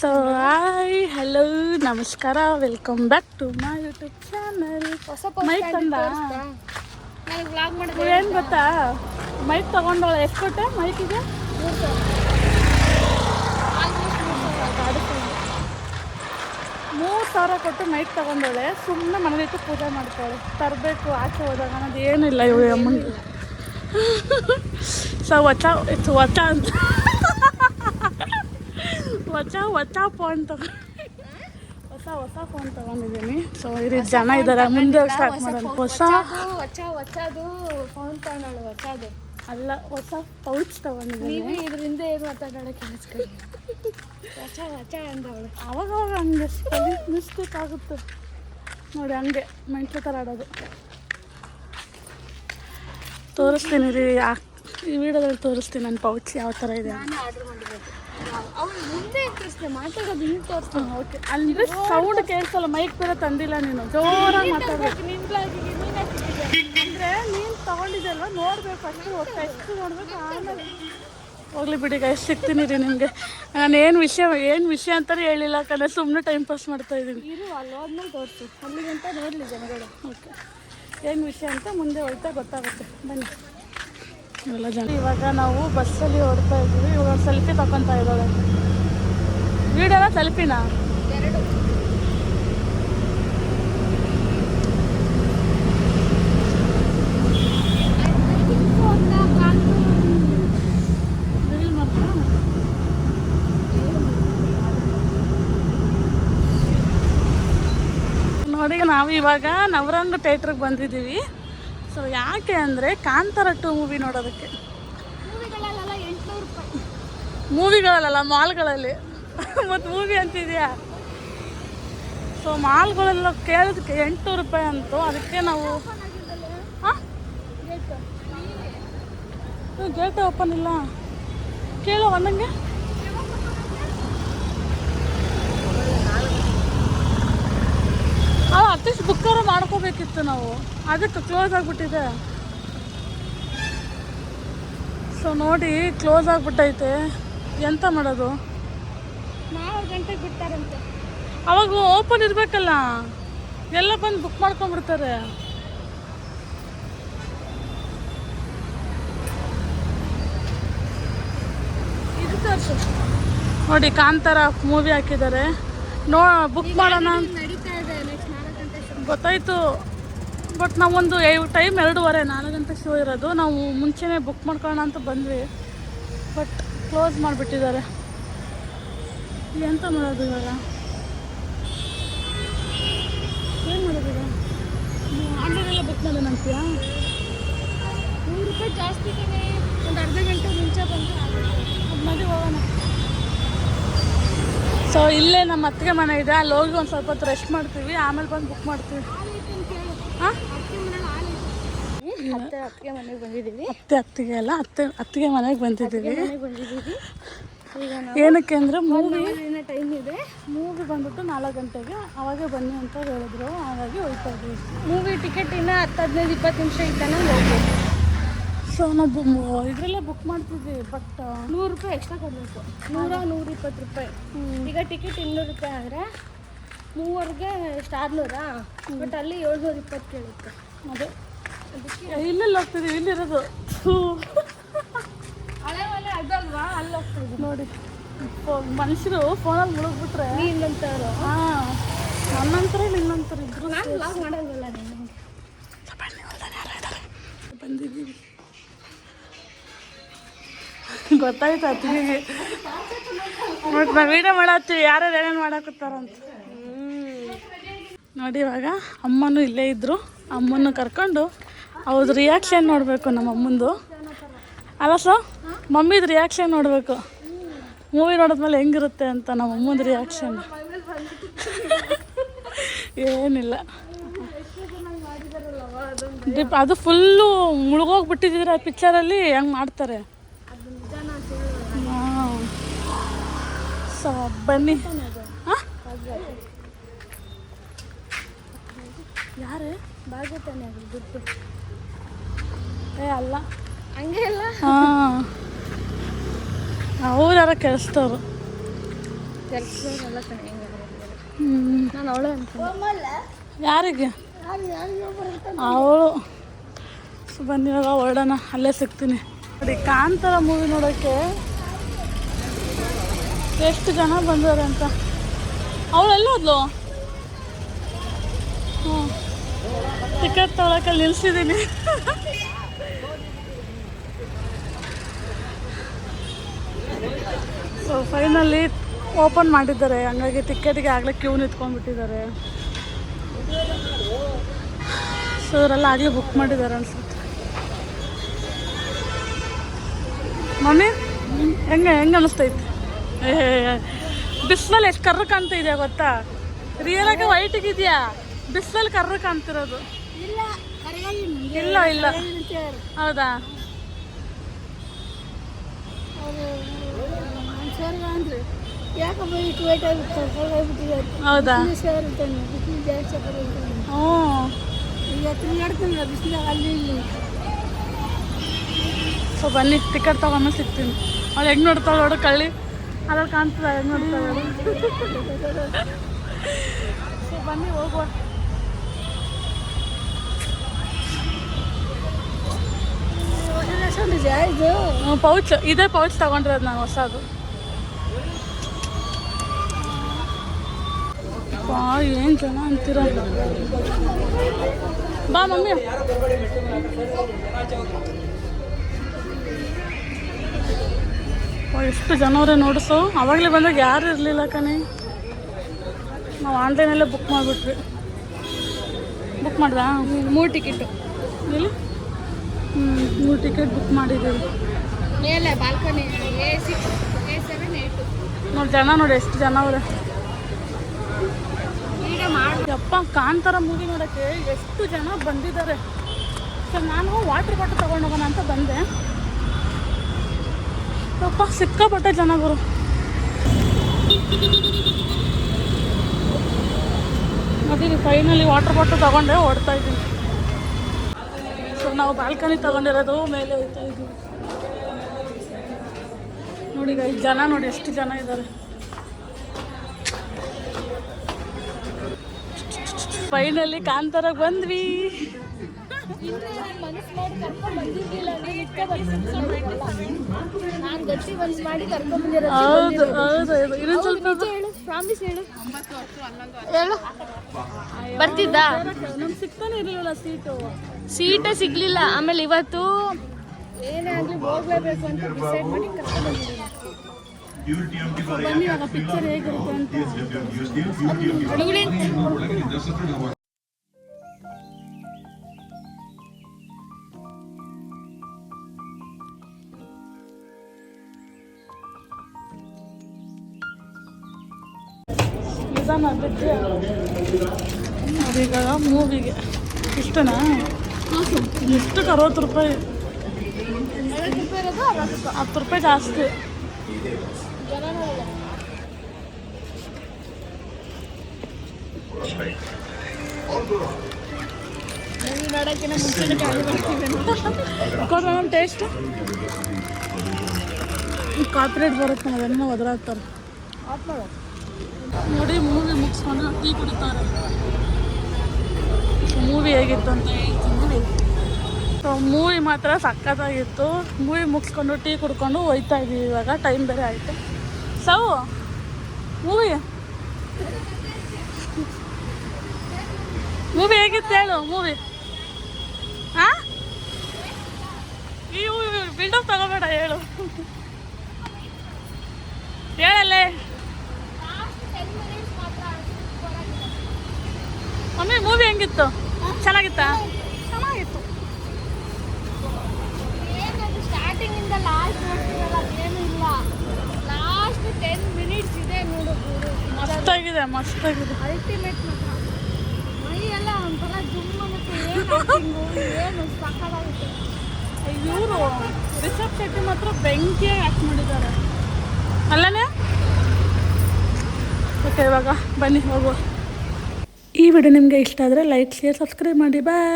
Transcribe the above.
So hi hello ನಮಸ್ಕಾರ welcome back to my YouTube channel mic ತಂದ? ಏನು ಗೊತ್ತಾ? ಮೈಕ್ ತಗೊಂಡೋಳ ಎಷ್ಟು ಕೊಟ್ಟೆ ಮೈಕಿಗೆ ಮೂರು ಸಾವಿರ ಕೊಟ್ಟು ಮೈಕ್ ತಗೊಂಡೋಳೆ ಸುಮ್ಮನೆ ಮನೇಲಿಟ್ಟು ಪೂಜೆ ಮಾಡ್ತಾಳೆ. ತರಬೇಕು ಆಚೆ ಹೋದಾಗ ಅನ್ನೋದು ಏನಿಲ್ಲ ಇವಳು ಅಮ್ಮನಿಗೆ ಸೊ ವಚ ಇಟ್ಸ್ ವಚ ಅಂತ. ವಚ ವಚ ಫೋನ್ ತಗೊ ಹೊಸ ಹೊಸ ಫೋನ್ ತಗೊಂಡಿದ್ದೀನಿ. ಸೊ ಇರಿ ಜನ ಇದ್ದಾರೆ ಮುಂದೆ ಸ್ಟಾರ್ಟ್ ಮಾಡೋಣ. ಹೊಸ ಹೊಚ್ಚದು ಫೋನ್ ತಗೊಂಡಳು ಹೊಸದು. ಅಲ್ಲ ಹೊಸ ಪೌಚ್ ತಗೊಂಡಿದ್ದೀನಿ. ನೀವು ಇದರಿಂದ ಏನು ಮಾತಾಡೋಣ ಕೇಳಿಸ್ಕೊಳ್ಳಿ ಹೊಚ್ಚ ಹೊಚ್ಚ ಅಂದವಳು. ಅವಾಗ ಅವಾಗ ಹಂಗೆ ಮಿಸ್ಟೇಕ್ ಆಗುತ್ತೆ. ನೋಡಿ ಹಂಗೆ ಮೆಂಟ್ಲು ಥರ ಆಡೋದು ತೋರಿಸ್ತೀನಿ ರೀ ಯಾ- ಈ ವಿಡಿಯೋದಲ್ಲಿ ತೋರಿಸ್ತೀನಿ ನನ್ನ ಪೌಚ್ ಯಾವ ಥರ ಇದೆ ಓಕೆ ಅಂದರೆ ಸೌಂಡ್ ಕೇಳಿಸಲ್ಲ ಮೈಕ್ ಬೇರೆ ತಂದಿಲ್ಲ ನೀನು. ಜೋರಾಗಿ ಮಾತಾಡ್ಬೇಕು ಅಂದರೆ ನೀನು ತಗೊಂಡಿದ್ದಲ್ವ? ನೋಡಬೇಕು ಅಷ್ಟು ಟೆಸ್ಟ್ ನೋಡಬೇಕು ಆಮೇಲೆ. ಹೋಗ್ಲಿ ಬಿಡಿ ಎಷ್ಟು ಸಿಗ್ತೀನಿ ರೀ ನಿಮಗೆ. ನಾನು ಏನು ವಿಷಯ ಏನು ವಿಷಯ ಅಂತ ಹೇಳಿಲ್ಲ ಕಣ ಸುಮ್ಮನೆ ಟೈಮ್ ಪಾಸ್ ಮಾಡ್ತಾ ಇದ್ದೀನಿ. ಇರು ಅಲ್ಲಿ ಹೋದ್ಮೇಲೆ ತೋರಿಸು. ಅಲ್ಲಿಗಂತ ನೋಡಲಿ ಜನಗಳು. ಓಕೆ ಏನು ವಿಷಯ ಅಂತ ಮುಂದೆ ಹೋಯ್ತಾ ಗೊತ್ತಾಗುತ್ತೆ. ಬನ್ನಿ. ಇವಾಗ ನಾವು ಬಸ್ಸಲ್ಲಿ ಹೊಡ್ತಾ ಇದ್ದೀವಿ. ಇವಾಗ ಸೆಲ್ಫಿ ತಗೊತಾ ಇದ್ದಾಳೆ ವಿಡಿಯೋನ ಸೆಲ್ಫಿನಾ ನೋಡಿ, ನಾವು ಇವಾಗ ನವರಂಗ ಥಿಯೇಟ್ರಿಗೆ ಬಂದಿದ್ದೀವಿ. ಸೊ ಯಾಕೆ ಅಂದರೆ ಕಾಂತಾರ ಟು ಮೂವಿ ನೋಡೋದಕ್ಕೆ ಮೂವಿಗಳಲ್ಲ ಮಾಲ್ಗಳಲ್ಲಿ. ಮತ್ತು ಮೂವಿ ಅಂತಿದೆಯಾ? ಸೊ ಮಾಲ್ಗಳೆಲ್ಲ ಕೇಳೋದಕ್ಕೆ ಎಂಟುನೂರು ರೂಪಾಯಿ ಅಂತು ಅದಕ್ಕೆ ನಾವು ಹಾಂ ಗೇಟ್ ಓಪನ್ ಇಲ್ಲ. ಕೇಳೋ ಒಂದಂಗೆ ಅಲ್ಲ ಅಟ್ಲೀಸ್ಟ್ ಬುಕ್ಕಾರ ಮಾಡ್ಕೋಬೇಕಿತ್ತು ನಾವು. ಅದಕ್ಕೆ ಕ್ಲೋಸ್ ಆಗಿಬಿಟ್ಟಿದೆ. ಸೊ ನೋಡಿ ಕ್ಲೋಸ್ ಆಗಿಬಿಟ್ಟೈತೆ. ಎಂತ ಮಾಡೋದು? ನಾಲ್ಕು ಗಂಟೆಗೆ ಬಿಡ್ತಾರಂತೆ. ಅವಾಗ ಓಪನ್ ಇರಬೇಕಲ್ಲ. ಎಲ್ಲ ಬಂದು ಬುಕ್ ಮಾಡ್ಕೊಂಡ್ಬಿಡ್ತಾರೆ. ಇದು. ನೋಡಿ ಕಾಂತಾರ ಮೂವಿ ಹಾಕಿದ್ದಾರೆ. ನೋ ಬುಕ್ ಮಾಡೋಣ ಅಂತ ನಡೀತಾ ಇದೆ ನೆಕ್ಸ್ಟ್ ನಾಲ್ಕು ಗಂಟೆ ಶೋ ಗೊತ್ತಾಯ್ತು. ಬಟ್ ನಾವೊಂದು ಟೈಮ್ ಎರಡೂವರೆ, ನಾಲ್ಕು ಗಂಟೆ ಶೋ ಇರೋದು. ನಾವು ಮುಂಚೆನೇ ಬುಕ್ ಮಾಡ್ಕೊಳ್ಳೋಣ ಅಂತ ಬಂದ್ವಿ. ಬಟ್ ಕ್ಲೋಸ್ ಮಾಡಿಬಿಟ್ಟಿದ್ದಾರೆ. ಎಂತ ಮಾಡೋದು ಇವಾಗ? ಏನು ಮಾಡೋದು ಆನ್ಲೈನೆಲ್ಲ ಬುಕ್ ಮಾಡೋಣಂತೀಯಾ ನೂರು ರೂಪಾಯಿ ಜಾಸ್ತಿ ಒಂದು ಅರ್ಧ ಗಂಟೆ ಮುಂಚೆ ಬಂದು ಮದುವೆ ಹೋಗೋಣ. ಸೊ ಇಲ್ಲೇ ನಮ್ಮ ಅತ್ತಿಗೆ ಮನೆ ಇದೆ. ಅಲ್ಲಿ ಹೋಗಿ ಒಂದು ಸ್ವಲ್ಪ ಹೊತ್ತು ರೆಸ್ಟ್ ಮಾಡ್ತೀವಿ. ಆಮೇಲೆ ಬಂದು ಬುಕ್ ಮಾಡ್ತೀವಿ. ಅತ್ತೆ ಅತ್ತಿಗೆ ಮನೆಗೆ ಬಂದಿದ್ದೀವಿ ಅತ್ತೆ, ಅತ್ತಿಗೆ ಅಲ್ಲ, ಅತ್ತೆ, ಅತ್ತಿಗೆ ಮನೆಗೆ ಬಂದಿದ್ದೀವಿ. ಬಂದಿದ್ದೀವಿ ಏನಕ್ಕೆ ಅಂದರೆ ಮೂವಿ ಟೈಮ್ ಇದೆ ಮೂವಿ ಬಂದ್ಬಿಟ್ಟು ನಾಲ್ಕು ಗಂಟೆಗೆ ಅವಾಗೆ ಬನ್ನಿ ಅಂತ ಹೇಳಿದ್ರು. ಹಾಗಾಗಿ ಹೋಗ್ತಾ ಇದ್ವಿ ಮೂವಿ ಟಿಕೆಟ್ ಇನ್ನೂ ಹತ್ತು ಹದಿನೈದು ಇಪ್ಪತ್ತು ನಿಮಿಷ ಇದ್ದಾನೆ ಹೋಗ್ಬೋದು ಸೊ ನಾವು ಇದರಲ್ಲೇ ಬುಕ್ ಮಾಡ್ತಿದ್ವಿ ಬಟ್ ನೂರು ರೂಪಾಯಿ ಎಕ್ಸ್ಟ್ರಾ ಕೊಡಬೇಕು. ನೂರ ನೂರ ಇಪ್ಪತ್ತು ರೂಪಾಯಿ ಈಗ ಟಿಕೆಟ್ ಇನ್ನೂರು ರೂಪಾಯಿ ಆದರೆ ಮೂವರಿಗೆ ಎಷ್ಟು ಆರುನೂರಾ ಬಟ್ ಅಲ್ಲಿ ಏಳ್ನೂರ ಇಪ್ಪತ್ತು ಕೇಳುತ್ತೆ. ಅದೇ. ಇಲ್ಲೆಲ್ಲ ಹೋಗ್ತಿದ್ದೀವಿ ಇಲ್ಲಿರೋದು. ಹಳೆ ಮನೆ ಅದಲ್ವಾ? ಅಲ್ಲಿ ಹೋಗ್ತಿದ್ವಿ ನೋಡಿ. ಮನುಷ್ಯರು ಫೋನಲ್ಲಿ ಮುಳುಗ್ಬಿಟ್ರೆ ನೀ ಇಲ್ಲಂತವ್ರು ಹಾಂ. ನನ್ನಂತರ ನಿನ್ನಂತರ ಇದ್ರು ನಾನು ಲಾಗ್ ಮಾಡೋಂಗಿಲ್ಲ ನನಗೆ ಬಂದಿದ್ದೀವಿ. ಗೊತ್ತಾಯ್ತು ಅತ್ತಿಗೆ ಮತ್ತು ನಾವು ವೀಡಿಯೋ ಮಾಡತ್ತೀವಿ, ಯಾರ್ಯಾರು ಏನೇನು ಮಾಡಾಕತ್ತಾರಂತ ನೋಡಿ ಇವಾಗ ಅಮ್ಮನೂ ಇಲ್ಲೇ ಇದ್ದರು ಅಮ್ಮನ್ನು ಕರ್ಕೊಂಡು ಅವ್ರದ್ದು ರಿಯಾಕ್ಷನ್ ನೋಡಬೇಕು ನಮ್ಮ ಅಮ್ಮಂದು. ಅಲ್ಲ ಸೊ, ಮಮ್ಮಿದು ರಿಯಾಕ್ಷನ್ ನೋಡಬೇಕು. ಮೂವಿ ನೋಡಿದ್ಮೇಲೆ ಹೆಂಗಿರುತ್ತೆ ಅಂತ ನಮ್ಮ ಅಮ್ಮಂದು ರಿಯಾಕ್ಷನ್ ಏನಿಲ್ಲ. ಅದು ಫುಲ್ಲು ಮುಳುಗೋಗ್ಬಿಟ್ಟಿದ್ರೆ ಆ ಪಿಕ್ಚರಲ್ಲಿ ಹೆಂಗೆ ಮಾಡ್ತಾರೆ ಹಾಂ ಸೊ ಬನ್ನಿ. ಯಾರು? ಬಾಗತಾನೆ ಬಾಗುತ್ತಾನೆ ಅದು ದುಡ್ಡು. ಏ ಅಲ್ಲ. ಹಂಗೆ ಇಲ್ಲ? ಹಾಂ. ಅವ್ರು ಯಾರ ಕೆಲಸದವ್ರು. ಚೆನ್ನಾಗಿ ನಾನು ಅವಳೆ ಯಾರಿಗೆ? ಅವಳು. ಬನ್ನಿ ಇವಾಗ ಹೊರಡೋಣ. ಅಲ್ಲೇ ಸಿಗ್ತೀನಿ. ನೋಡಿ ಕಾಂತಾರ ಮೂವಿ ನೋಡೋಕ್ಕೆ ಎಷ್ಟು ಜನ ಬಂದವ್ರೆ ಅಂತ? ಅವಳೆಲ್ಲ ಹೋದ್ಲು? ಟಿಕೆಟ್ ತೊಳಕಲ್ಲಿ ನಿಲ್ಸಿದ್ದೀನಿ. ಸೊ ಫೈನಲ್ಲಿ ಓಪನ್ ಮಾಡಿದ್ದಾರೆ. ಹಂಗಾಗಿ ಟಿಕೆಟ್ಗೆ ಆಗಲೇ ಕ್ಯೂ ನಿಂತ್ಕೊಂಡ್ಬಿಟ್ಟಿದ್ದಾರೆ. ಸೊ ಇವರೆಲ್ಲ ಆಗಲೇ ಬುಕ್ ಮಾಡಿದ್ದಾರೆ ಅನ್ಸುತ್ತೆ. ಮಮ್ಮಿ, ಹೆಂಗೆ ಹೆಂಗೆ ಅನ್ನಿಸ್ತೈತೆ ಏ ಬಿಸಿಲಲ್ಲಿ ಎಷ್ಟು ಕರ್ರು ಕಾಣ್ತಾ ಇದೆಯಾ ಗೊತ್ತಾ ರಿಯಲಾಗಿ ವೈಟ್ ಇದೆಯಾ? ಬಿಸಿಲಲ್ಲಿ ಕರ್ರ ಕಾಣ್ತಿರೋದು. ಇಲ್ಲ ಇಲ್ಲ ಇಲ್ಲ. ಹೌದಾ? ಹ್ಞೂ ಸೊ ಬನ್ನಿ ಟಿಕೆಟ್ ತಗೊಂಡು ಸಿಗ್ತೀನಿ. ಅವಳು ಹೆಂಗೆ ನೋಡ್ತಾಳೆ ನೋಡು ಕಳ್ಳಿ. ಅದ್ರಲ್ಲಿ ಕಾಣ್ತದ ಹೆಂಗೆ ನೋಡ್ತಾಳೆ ಸೊ ಬನ್ನಿ ಹೋಗುವ. ಪೌಚ್ ಇದೇ ಪೌಚ್ ತಗೊಂಡಿರೋದು ನಾನು ಹೊಸದು. ಏನು ಜನ ಅಂತೀರ. ಬಾ ಮಮ್ಮಿ. ಎಷ್ಟು ಜನವ್ರೆ ನೋಡಿಸು. ಅವಾಗಲೇ ಬಂದಾಗ ಯಾರು ಇರಲಿಲ್ಲ ಕಣೆ. ನಾವು ಆನ್ಲೈನಲ್ಲೇ ಬುಕ್ ಮಾಡಿಬಿಟ್ವಿ. ಬುಕ್ ಮಾಡ್ದಾ? ಮೂರು ಟಿಕೆಟು ಇಲ್ಲಿ ಹ್ಞೂ ಮೂರು ಟಿಕೆಟ್ ಬುಕ್ ಮಾಡಿದ್ದೀವಿ. Balcony A six A seven eight ನೋಡಿ ಜನ ನೋಡಿ ಎಷ್ಟು ಜನ ಅವ್ರೆ. ಈಗ ಮಾಡಿ. ಕಾಂತಾರ ಮೂವಿ ನೋಡೋಕ್ಕೆ ಎಷ್ಟು ಜನ ಬಂದಿದ್ದಾರೆ. ಸರ್ ನಾನು ವಾಟ್ರ್ ಬಾಟಲ್ ತೊಗೊಂಡೋಗೋಣ ಅಂತ ಬಂದೆ. ಯಪ್ಪ ಸಿಕ್ಕಾಪಟ್ಟೆ ಜನ ಗುರು ನೋಡಿರಿ ಫೈನಲಿ ವಾಟರ್ ಬಾಟಲ್ ತಗೊಂಡೆ ಓಡ್ತಾ ಇದ್ದೀನಿ. ಸೊ ನಾವು ಬಾಲ್ಕನಿ ತಗೊಂಡಿರೋದು, ಮೇಲೆ ಹೋಗ್ತಾ ಇದ್ದೀವಿ. ನೋಡಿ ಈಗ ಜನ ನೋಡಿ ಎಷ್ಟು ಜನ ಇದ್ದಾರೆ. ಫೈನಲಿ ಕಾಂತಾರಾಗ ಬಂದ್ವಿ. ಹೌದು ಹೌದು ಹೌದು. ಇನ್ನೊಂದು ಸ್ವಲ್ಪ ನಿಜ ಹೇಳು ಪ್ರಾಮಿಸ್ ಹೇಳು. ಹೇಳು. ಬರ್ತಿದ್ದ? ನಮ್ಗೆ ಸಿಗ್ತಾನೆ ಇರಲಿಲ್ಲ ಸೀಟು ಸೀಟ ಸಿಗ್ಲಿಲ್ಲ. ಆಮೇಲೆ ಇವತ್ತು ಏನೇ ಆಗ್ಲಿ ಹೋಗ್ಲೇಬೇಕು ಅಂತ ಡಿಸೈಡ್ ಮಾಡಿ ಕರ್ಕೊಂಡು ಬಂದಿದ್ದೀನಿ. ಬನ್ನಿ ಇವಾಗ ಪಿಕ್ಚರ್ ಹೇಗಿರುತ್ತೆ ಅಂತ. ಅದೀಗ ಮೂವಿಗೆ ಇಷ್ಟನಾ? ಇಷ್ಟಕ್ಕೆ ಅರವತ್ತು ರೂಪಾಯಿ? ಹತ್ತು ರೂಪಾಯಿ ಜಾಸ್ತಿ. ನಮ್ಮ ಟೇಸ್ಟ್? ಕಾರ್ಪೊರೇಟ್ ಬರುತ್ತೆ, ಅದನ್ನು ಒದರಾಗ್ತಾರೆ ಆಫ್ ನೋಡಿ, ಮೂವಿ ಮುಗಿಸ್ಕೊಂಡು ಟೀ ಕುಡಿತಾರೆ. ಮೂವಿ ಹೇಗಿತ್ತು ಅಂತ ಹೇಳ್ತೀನಿ. ಸೊ ಮೂವಿ ಮಾತ್ರ ಸಕ್ಕತ್ತಾಗಿತ್ತು ಮೂವಿ ಮುಗಿಸ್ಕೊಂಡು ಟೀ ಕುಡ್ಕೊಂಡು ಹೋಯ್ತಾ ಇದ್ದೀವಿ ಇವಾಗ. ಟೈಮ್ ಬೇರೆ ಆಯಿತು. ಸೌ ಮೂವಿ? ಮೂವಿ ಹೇಗಿತ್ತು ಹೇಳು, ಮೂವಿ? ಹಾಂ ಈ ಬಿಲ್ಡಪ್ ತಗೋಬೇಡ, ಹೇಳು. ಹೇಳಲ್ಲೇ ಮಮ್ಮಿ ಮೂವಿ ಹೆಂಗಿತ್ತು? ಚೆನ್ನಾಗಿತ್ತಾ? ಚೆನ್ನಾಗಿತ್ತು. ಏನದು ಸ್ಟಾರ್ಟಿಂಗ್ ಇಂದ ಲಾಸ್ಟ್ ಇಲ್ಲ. ಲಾಸ್ಟ್ ಟೆನ್ ಮಿನಿಟ್ಸ್ ಇದೆ ನೋಡು ಮಸ್ತಾಗಿದೆ ಮಸ್ತಾಗಿದೆ. ಅಲ್ಟಿಮೇಟ್ ಮಾತ್ರ. ಮೈ ಎಲ್ಲ ಒಂಥರ ಜುಮ್ ಅನ್ನುತ್ತೆ ಏನು ಸಕ್ಕತ್ತಾಗುತ್ತೆ. ಇವರು ರಿಷಬ್ ಶೆಟ್ಟಿ ಮಾತ್ರ ಬೆಂಕಿಯಾಗಿ ಆ್ಯಕ್ಟ್ ಮಾಡಿದ್ದಾರೆ. ಅಲ್ಲನೇ? ಓಕೆ ಇವಾಗ ಬನ್ನಿ ಹೋಗುವ. ಈ ವಿಡಿಯೋ ನಿಮಗೆ ಇಷ್ಟ ಆದರೆ ಲೈಕ್ ಶೇರ್ ಸಬ್ಸ್ಕ್ರೈಬ್ ಮಾಡಿ. ಬಾಯ್